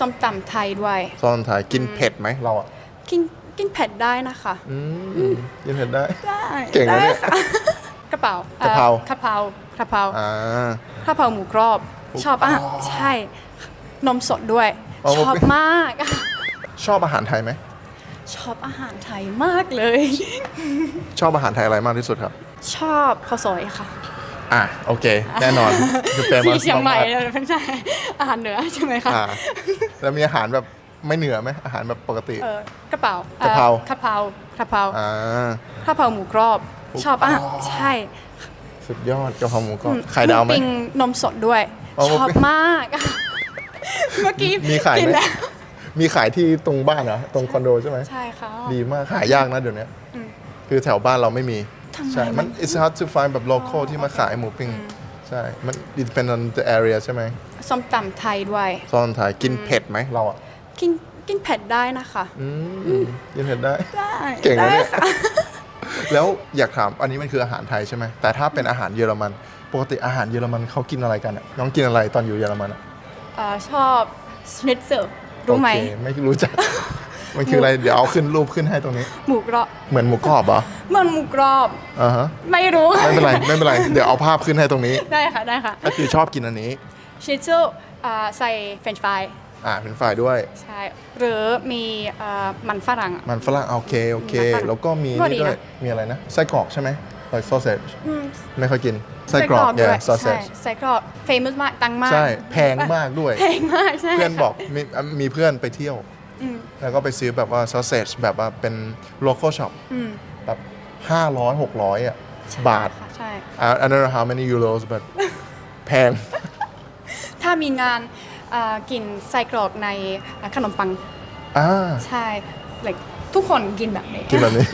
ส้มตำไทยด้วยซอนไทยกินเผ็ดไหมเราอะกินกินเผ็ดได้นะคะ อืมกินเผ็ดได้ ได้เก่งนะเนี่ยได้ค่ะกระเป๋ากะเพราอ่อกะเพรากะเพราอ่ากะเพราหมูกรอบ ชอบอะใช่ นมสดด้วย อ๋อ ชอบมาก ชอบอาหารไทยไหม ชอบอาหารไทยมากเลย ชอบอาหารไทยอะไรมากที่สุดครับ ชอบข้าวซอยค่ะ อะโอเค แน่นอนคือเฟมัที่สเชียงใหม่มากไม่ใช่อาหารเหนือใช่ไหมๆคะอ่าแล้วมีอาหารแบบไม่เหนือไหมอาหารแบบปกติ เออกระเป๋ากะเพราอ่อกะเพรากะเพราอ่ากะเพราหมูกรอบชอบอะใช่สุดยอดกะเพราหมูกรอบไข่ดาวไหมมูปิ้งนมสดด้วยอ๋อชอบหมูปิ้ง มาก เมื่อกี้มีขายกินไหมแล้ว มีขายที่ตรงบ้านเหรอตรงคอนโดใช่ไหมใช่ค่ะ ดีมากหายากนะเดี๋ยวนี้อืม คือแถวบ้านเราไม่มีทำไมใช่ มัน it's hard to find แบบ local ที่มาขายหมูปิ้ง ใช่ มัน it depend on the area ใช่ไหมส้มตำไทยด้วย ซอนไทยกินเผ็ดไหมเราอะกินกินเผ็ดได้นะคะ อืมกินเผ็ดได้ ได้เก่งนะได้เนี่ยค่ะ แล้วอยากถาม อันนี้มันคืออาหารไทยใช่ไหม แต่ถ้าเป็นอาหารเยอรมัน ปกติอาหารเยอรมันเขากินอะไรกันอะน้องกินอะไรตอนอยู่เยอรมันอะเอ่อชอบสเนตเซอร์รู้ไหม โอเคไม่รู้จัก มันคืออะไรเดี๋ยวเอาขึ้นรูปขึ้นให้ตรงนี้ หมูกรอบเหมือนหมูกรอบเหรอมันหมูกรอบอ่าฮะไม่รู้ ไม่เป็นไรไม่เป็นไรเดี๋ยวเอาภาพขึ้นให้ตรงนี้ ได้ค่ะได้ค่ะก็คือชอบกินอันนี้ชิซูอ่าใส่เฟรนช์ฟรายอ่าเป็นฝ่ายด้วย ใช่หรือมีเอ่อมันฝรั่งอะ มันฝรั่งโอเคโอเค มันฝรั่งแล้วก็มีก็นี่ดีด้วย นะ มีอะไรนะไส้กรอกใช่ไหม like sausage อืมไม่ค่อยกินไส้กรอกด้เนี่วยย sausage ใช่ไส้กรอกเฟมัสมากตังมากใช่แพงมากด้วย แพงมากใช่เพื่อนค่ะบอกมีมีเพื่อนไปเที่ยว อืมแล้วก็ไปซื้อแบบว่า sausage แบบว่าเป็น local shop อืมแบบ500 600อะบาท ค่ะใช่ I I don't know how many euros but แพง ถ้ามีงานเอ่อกินไส้กรอกในขนมปัง อ่า ใช่ like ทุกคนกินแบบนี้ กินแบบนี้